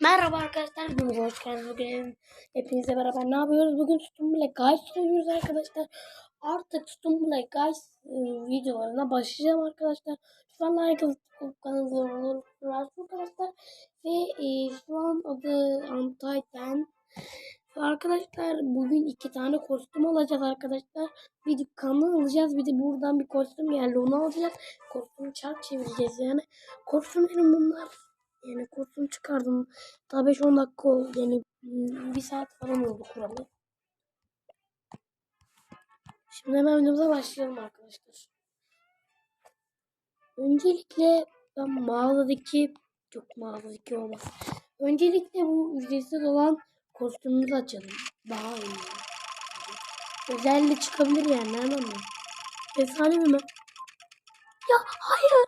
Merhaba arkadaşlar, videomuza hoş geldiniz. Bugün hepinizle beraber ne yapıyoruz? Bugün Stumble Guys oynuyoruz arkadaşlar. Artık Stumble Guys e, videolarına başlayacağım arkadaşlar. Lütfen like atıp kanalımıza abone olursunuz arkadaşlar. Ve e, şu an adı. Ve arkadaşlar bugün iki tane kostüm alacağız arkadaşlar. Bir dükkandan alacağız. Bir de buradan bir kostüm geldi onu alacağız. Kostümü çark çevireceğiz yani. Kostümlerim bunlar. Yani kostüm çıkardım. Daha 5-10 dakika oldu. Yani bir saat falan oldu kuralı. Şimdi hemen oyunumuza başlayalım arkadaşlar. Öncelikle ben mağazadaki çok mağazadaki olmaz. Öncelikle bu ücretsiz olan kostümümüzü açalım. Daha iyi. Özellikle çıkabilir yani nereden mi? Efsanevi mi? Ya hayır.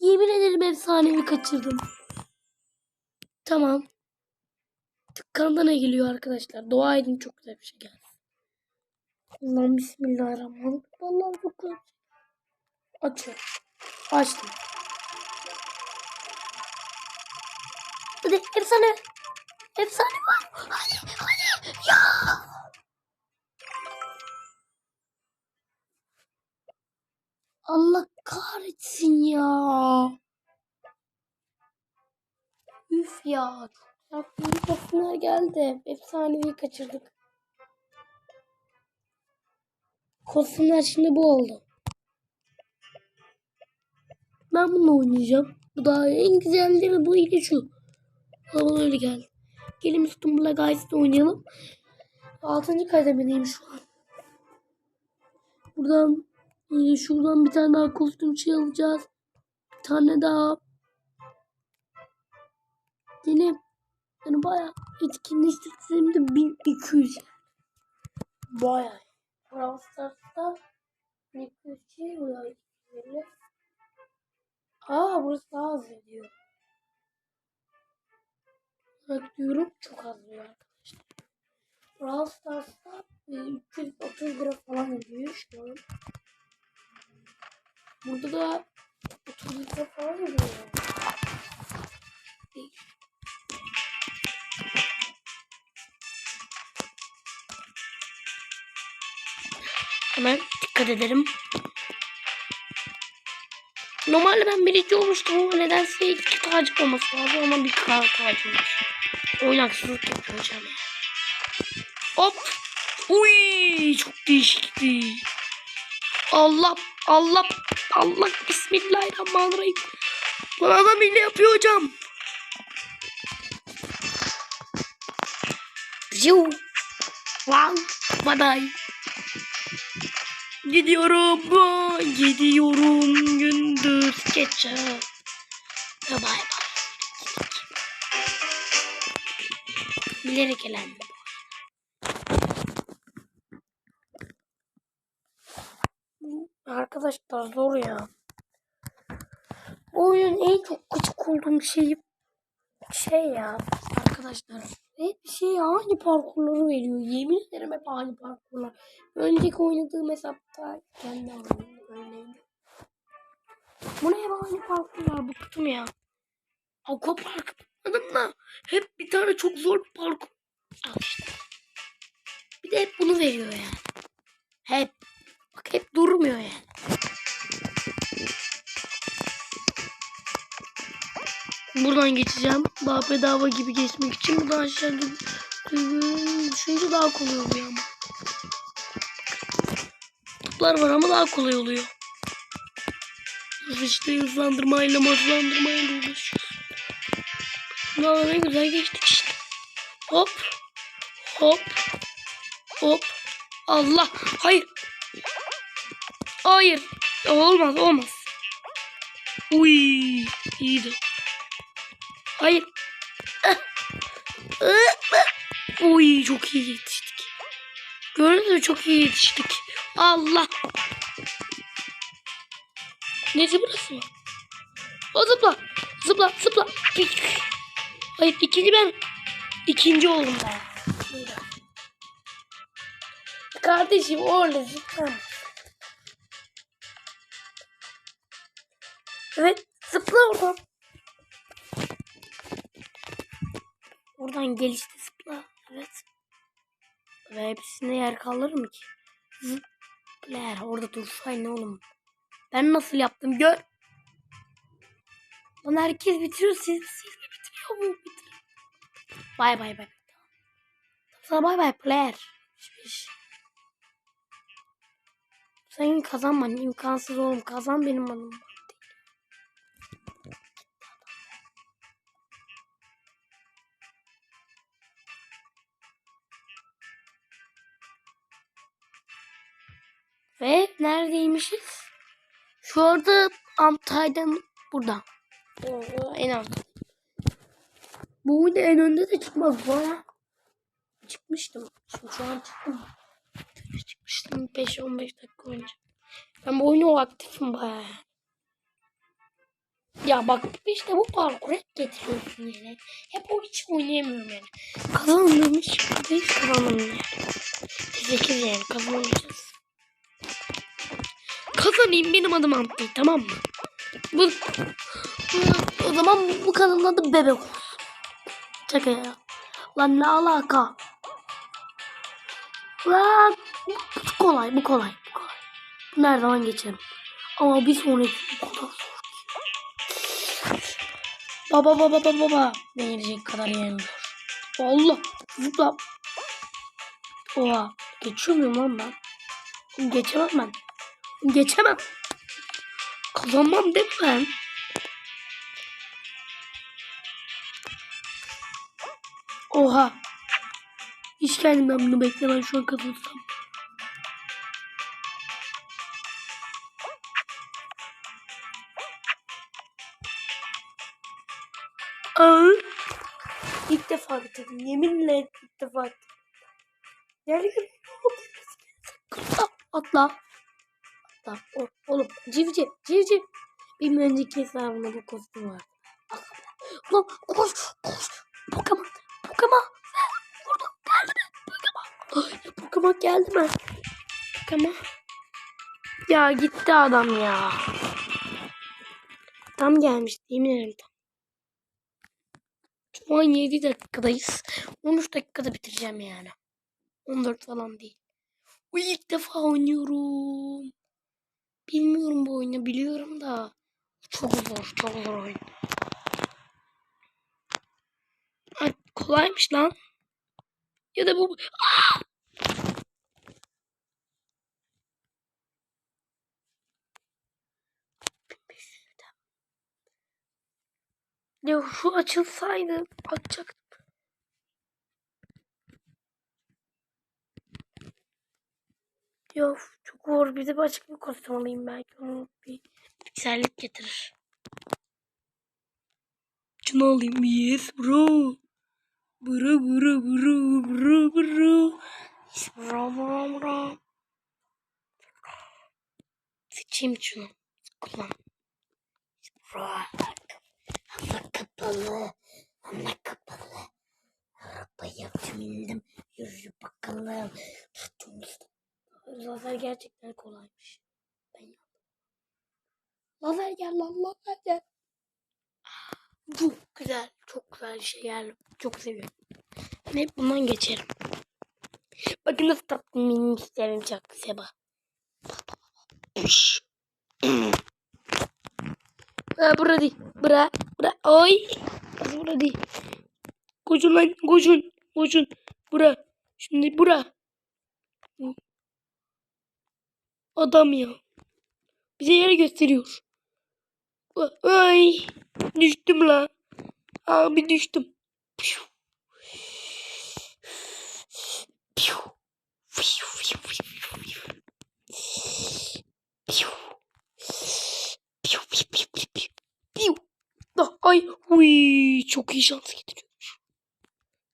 Yemin ederim efsanevi kaçırdım. Tamam. Tıkkanda ne geliyor arkadaşlar? Dua edin çok güzel bir şey geldi. Allah'ım bismillahirrahmanirrahim. Allah'ım çok güzel. Açıyorum. Açtım. Hadi efsane. Efsane var. Hadi hadi. Ya. Allah ya. Çok güzel kostümler geldi. Efsanevi kaçırdık. Kostümler şimdi bu oldu. Ben bununla oynayacağım. Bu da en güzelleri bu ile şu. Bana öyle geldi. Gelin Stumble Guys'da oynayalım. 6. kademedeyim şu an. Buradan şuradan bir tane daha kostüm şey alacağız. Bir tane daha. Yine yani bayağı etkinleştirdiğimde 1200 bayağı. Brawl Stars'ta 1200 şey oluyor. Aa burası daha az ediyor. Bak diyorum çok az diyor arkadaşlar. Brawl Stars'ta e, 330 lira falan ödüyor şu an. Burada da 30 lira falan ödüyor. Değil. Hemen dikkat edelim. Normalde ben birinci olmuştum ama nedense iki tacım olması lazım ama bir kar tacım var. Oynaksızlık yapıyor canım. Hop. Uy çok değişikti. Allah Allah Allah Bismillahirrahmanirrahim. Lan adam hile yapıyor hocam. Ziu. Wow. Baday. Gidiyorum. Gidiyorum gündüz gece. Bay bay. Bilerek elendim. Arkadaşlar zor ya. Bu oyunun en çok gıcık olduğum şey şey ya arkadaşlar. Hep bir şey aynı parkurları veriyor. Yemin ederim hep aynı parkurlar. Önceki oynadığım hesapta kendi oynadım. Öyleydi. Bu ne hep aynı parkurlar bıktım ya. Aqua Park anladın mı? Hep bir tane çok zor bir parkur. Al işte. Bir de hep bunu veriyor yani. Hep. Bak hep durmuyor yani. Buradan geçeceğim. Daha bedava gibi geçmek için. Buradan aşağı gidip düşünce daha kolay oluyor ama. Toplar var ama daha kolay oluyor. Biz işte hızlandırmayla hızlandırmayla uğraşıyoruz. Daha ne güzel geçtik işte. Hop. Hop. Hop. Allah. Hayır. Hayır. Olmaz olmaz. Uy. iyiydi. Hayır. Uy çok iyi yetiştik. Gördünüz mü çok iyi yetiştik. Allah. Neyse burası mı? O zıpla. Zıpla zıpla. Hayır ikinci ben. İkinci oldum ben. Kardeşim orada zıpla. Evet zıpla oradan. Buradan gelişti zıpla. Evet. Ve hepsine yer kalır mı ki? Zıplar. Orada dursay ne oğlum? Ben nasıl yaptım gör. Lan herkes bitiriyor. Siz, siz de bitiriyor mu? Bitir. Bay bay bay. Sana bay bay player. Hiçbir şey. Sen kazanman imkansız oğlum. Kazan benim adım. Neredeymişiz? Şu orada Antay'dan burada. Oo, en az. Bu oyunda en önde de çıkmaz bu ara. Çıkmıştım. Şimdi şu an çıktım. Çıkmıştım 5-15 dakika önce. Ben bu oyunu aktifim bayağı. Ya bak işte bu parkur hep getiriyorsun yani. Hep o hiç oynayamıyorum yani. Hiç kazanmadım yani. 8 yani kazanamayacağız. Kazanayım benim adım Antti tamam mı? Bu, bu, o zaman bu kanalın adı bebek olsun. Şaka ya. Lan ne alaka? Lan bu kolay bu kolay bu kolay. Bu her zaman geçerim. Ama bir sonraki bu kadar zor. Baba baba baba baba. Ne gelecek kadar zor. Allah. Zıpla. Oha. Geçiyor muyum lan ben? Geçemem ben. Geçemem. Kazanmam değil mi ben? Oha. Hiç kendimden bunu beklemem şu an kazanırsam. Aa, ilk defa bitirdim. Yeminle ilk defa bitirdim. Yani atla. Atla. Atla. O, oğlum civciv civciv. Bir önceki hesabımda bu kostüm var. Ulan koş koş. Pokemon. Pokemon. Burada geldi mi? Pokemon. Ay, Pokemon geldi mi? Pokemon. Ya gitti adam ya. Tam gelmiş yemin ederim tam. Şu an 7 dakikadayız. 13 dakikada bitireceğim yani. 14 falan değil. Bu ilk defa oynuyorum. Bilmiyorum bu oyunu biliyorum da. Çok zor çok zor oyun. Ay, kolaymış lan. Ya da bu... Aa! Ya şu açılsaydı açacaktım. Ya çok zor. Bir de başka bir kostüm alayım belki. Onu bir piksellik getirir. Şunu alayım. Yes bro. Bro bro bro bro bro. Yes bro bro bro. Seçeyim şunu. Kullan. Bro. Hava kapalı. Hava kapalı. Arabaya bindim. Yürü bakalım. Lazer gerçekten kolaymış. Ben yaptım. Lazer gel lan lazer gel. Çok güzel. Çok güzel bir şey geldi. Çok seviyorum. Ben hep bundan geçerim. Bakın nasıl tatlı minik isterim çok seba. Bura, bura değil. Bura. Bura. Oy. Burası bura değil. Koşun lan. Koşun. Koşun. Bura. Şimdi bura. Adam ya. Bize yere gösteriyor. Ay. Düştüm la. Abi düştüm. Piu. Piu. Piu, piu, piu, piu, piu. Piu. Piu, piu, piu, Ay. Uy, çok iyi şans getiriyormuş.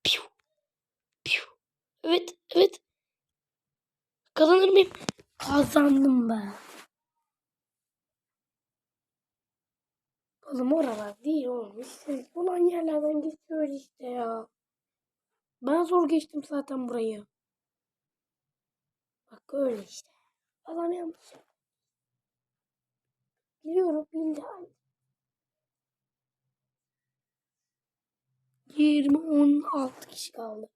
Piu. Piu. Evet, evet. Kazanır mıyım? Kazandım ben. Oğlum oralar değil oğlum. İşte bulan yerlerden geçiyor işte ya. Ben zor geçtim zaten burayı. Bak öyle işte. Falan yanlış. Biliyorum bildi. 20, 16 kişi kaldı.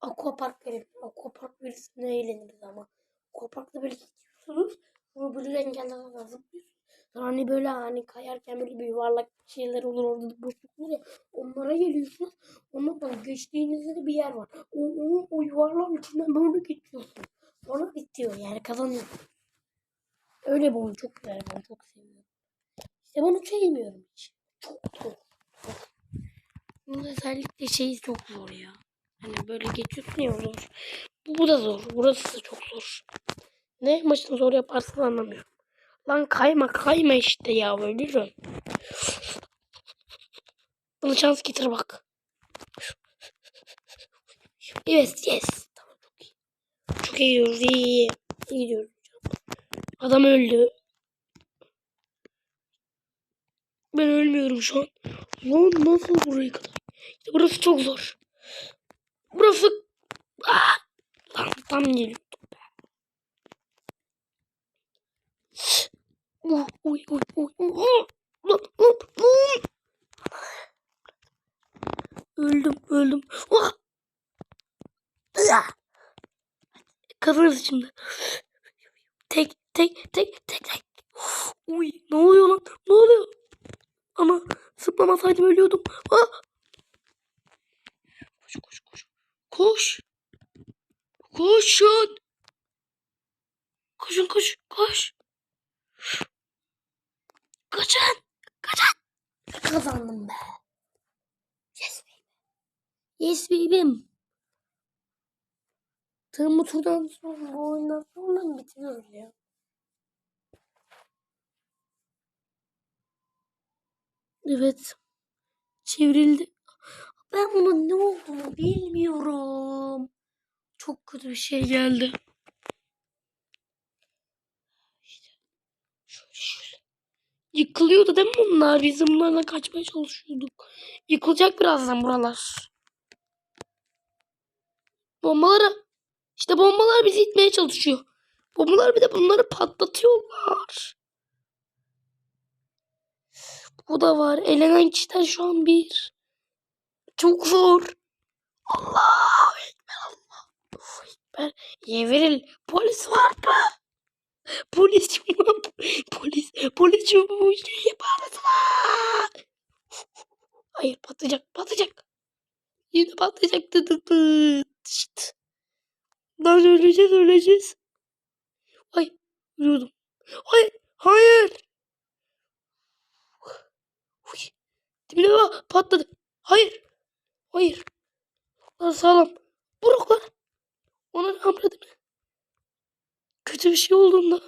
Aquapark verelim. Aquapark verirsin ne eğleniriz ama. Aquapark'ta böyle gidiyorsunuz. Sonra böyle engellerden zıplıyorsunuz. Sonra hani böyle hani kayarken böyle bir yuvarlak şeyler olur orada da boşluk olur ya. Onlara geliyorsunuz. Sonra geçtiğinizde de bir yer var. O, o, o yuvarlağın içinden böyle geçiyorsunuz. Sonra bitiyor yani kazanıyorsunuz. Öyle bir oyun çok güzel ben çok seviyorum. İşte ben sevmiyorum hiç. Çok zor. Bunun özellikle şeyi çok zor ya. Hani böyle geçiyorsun ya zor. Bu, da zor. Burası da çok zor. Ne maçını zor yaparsın anlamıyorum. Lan kayma kayma işte ya ölürüm. Bana şans getir bak. Yes yes. Tamam çok iyi. Çok iyi gidiyoruz iyi iyi. İyi gidiyoruz. Adam öldü. Ben ölmüyorum şu an. Lan nasıl buraya kadar? İşte burası çok zor. Burası... Ah! Tam uy uy uy. uy. Lan lan lan. Öldüm öldüm. Ah! Kazanırız şimdi. Tek tek tek tek tek. Uy ne oluyor lan? Ne oluyor? Ama zıplamasaydım ölüyordum. Ah! Koş koş koş. Koş. Koşun. Koşun koş koş. Kaçın. Kaçın. Kazandım be. Yes baby. Yes baby'm. Tığım bu turdan sonra bu oyundan sonra bitiriyoruz ya? Evet. Çevrildi. Ben bunun ne olduğunu bilmiyorum. Çok kötü bir şey geldi. İşte şöyle şöyle. Yıkılıyordu değil mi bunlar? Biz de kaçmaya çalışıyorduk. Yıkılacak birazdan buralar. Bombaları. İşte bombalar bizi itmeye çalışıyor. Bombalar bir de bunları patlatıyorlar. Bu da var. Elenen kişiler şu an bir. Çok zor. Allah. Ekber. Yeviril. Polis var mı? Polis. Polis. Polis. Bu şeyi yaparlar. Hayır patlayacak. Patlayacak. Yine patlayacak. Dı dı dı. Şşt. Lan öleceğiz öleceğiz. Ay. Ölüyordum. Hayır. Hayır. Uy. Dibine bak patladı. Hayır. Hayır. Lan sağlam. Buruklar. Ona ne yapmadım? Kötü bir şey olduğunda.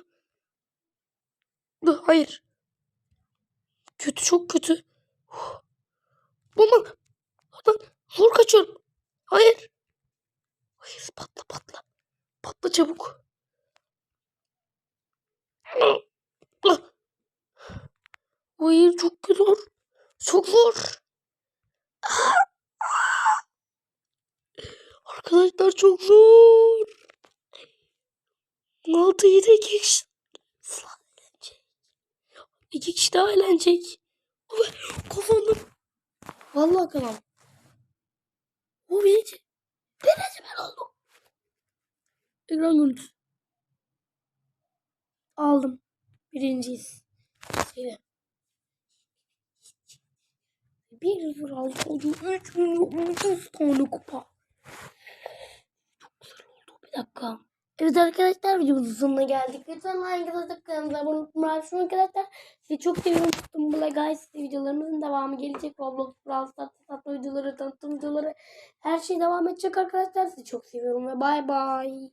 Hayır. Kötü çok kötü. Bomba. Lan zor kaçıyorum. Hayır. Hayır patla patla. Patla çabuk. Hayır çok zor. Çok zor. Ah. Arkadaşlar çok zor. 6 7 2 kişi. İki kişi daha eğlenecek. Kazandım. Vallahi kazandım. O birinci. Birinci ben oldum. Ekran görüntüsü. Aldım. Birinciyiz. Söyle. Bir aldık oldu. 3 milyon 30 tane kupa. Çok güzel oldu. Bir dakika. Evet arkadaşlar videomuzun sonuna geldik. Lütfen like atıp kanalımıza abone olmayı unutmayın arkadaşlar. Sizi çok seviyorum. Tuttum bu guys. Videolarımızın devamı gelecek. Roblox, Brawl Stars, satma videoları, tanıtım videoları. Her şey devam edecek arkadaşlar. Sizi çok seviyorum ve bay bay.